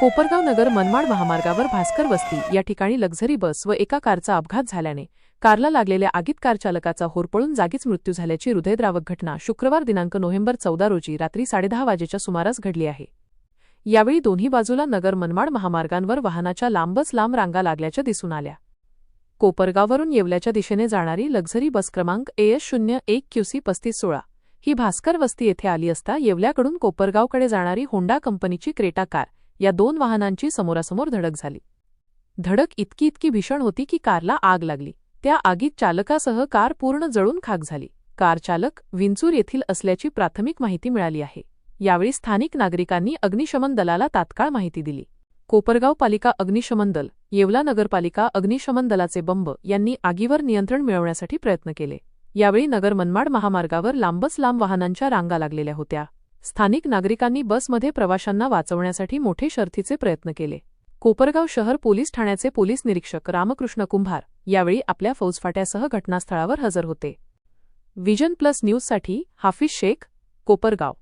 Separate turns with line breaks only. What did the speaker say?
कोपरगाव नगर मनमाड महामार्गावर भास्कर वस्ती या ठिकाणी लक्झरी बस व एका कारचा अपघात झाल्याने कारला लागलेल्या आगीत कार चालकाचा होरपळून जागीच मृत्यू झाल्याची हृदयद्रावक घटना शुक्रवार दिनांक नोव्हेंबर चौदा रोजी रात्री साडेदहा वाजेच्या सुमारास घडली आहे. यावेळी दोन्ही बाजूला नगर मनमाड महामार्गांवर वाहनाच्या लांबच लांब रांगा लागल्याच्या दिसून आल्या. कोपरगाववरून येवल्याच्या दिशेने जाणारी लक्झरी बस क्रमांक एएस शून्य एक क्यूसी पस्तीस सोळा ही भास्कर वस्ती येथे आली असता येवल्याकडून कोपरगावकडे जाणारी होंडा कंपनीची क्रेटा कार या दोन वाहनांची समोरासमोर धडक झाली. धडक इतकी इतकी भीषण होती की कारला आग लागली. त्या आगीत चालकासह कार पूर्ण जळून खाक झाली. कार चालक विंचूर येथील असल्याची प्राथमिक माहिती मिळाली आहे. यावेळी स्थानिक नागरिकांनी अग्निशमन दलाला तात्काळ माहिती दिली. कोपरगाव पालिका अग्निशमन दल येवला नगरपालिका अग्निशमन दलाचे बंब यांनी आगीवर नियंत्रण मिळवण्यासाठी प्रयत्न केले. यावेळी नगर मनमाड महामार्गावर लांबच लांब वाहनांच्या रांगा लागलेल्या होत्या. स्थानिक नागरिकांनी बसमध्ये प्रवाशांना वाचवण्यासाठी मोठे शर्थीचे प्रयत्न केले. कोपरगाव शहर पोलीस ठाण्याचे पोलीस निरीक्षक रामकृष्ण कुंभार यावेळी आपल्या फौजफाट्यासह घटनास्थळावर हजर होते. विजन प्लस न्यूजसाठी हाफिज शेख कोपरगाव.